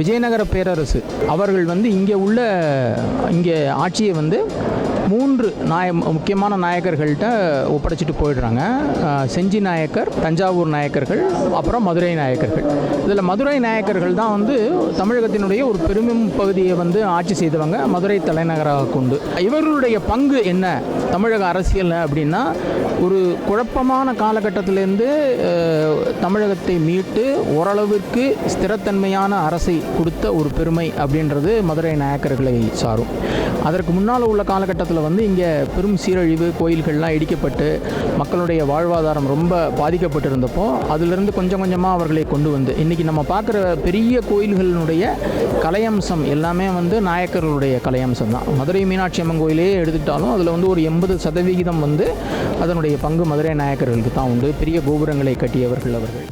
விஜயநகர பேரரசு. அவர்கள் வந்து இங்கே உள்ள இங்கே ஆட்சியை வந்து மூன்று நாய முக்கியமான நாயக்கர்கள்ட்ட ஒப்படைச்சிட்டு போயிடுறாங்க. செஞ்சி நாயக்கர் தஞ்சாவூர் நாயக்கர்கள் அப்புறம் மதுரை நாயக்கர்கள். இதில் மதுரை நாயக்கர்கள் தான் வந்து தமிழகத்தினுடைய ஒரு பெருமிம் பகுதியை வந்து ஆட்சி செய்தவங்க மதுரை தலைநகராக கொண்டு. இவர்களுடைய பங்கு என்ன? தமிழக அரசியலில் அப்படின்னா ஒரு குழப்பமான காலகட்டத்திலேருந்து தமிழகத்தை மீட்டு ஓரளவிற்கு ஸ்திரத்தன்மையான அரசை கொடுத்த ஒரு பெருமை அப்படின்றது மதுரை நாயக்கர்களை சாரும். அதற்கு முன்னால் உள்ள காலகட்டத்தில் வந்து இங்கே பெரும் சீரழிவு கோயில்கள்லாம் இடிக்கப்பட்டு மக்களுடைய வாழ்வாதாரம் ரொம்ப பாதிக்கப்பட்டிருந்தப்போ அதிலிருந்து கொஞ்சம் கொஞ்சமாக அவர்களை கொண்டு வந்து இன்றைக்கி நம்ம பார்க்குற பெரிய கோயில்களினுடைய கலையம்சம் எல்லாமே வந்து நாயக்கர்களுடைய கலையம்சம் தான். மதுரை மீனாட்சி அம்மன் கோயிலே எடுத்துக்கிட்டாலும் அதில் வந்து ஒரு எண்பது சதவிகிதம் வந்து அதனுடைய பங்கு மதுரை நாயக்கர்களுக்கு தான் உண்டு. பெரிய கோபுரங்களை கட்டியவர்கள் அவர்கள்.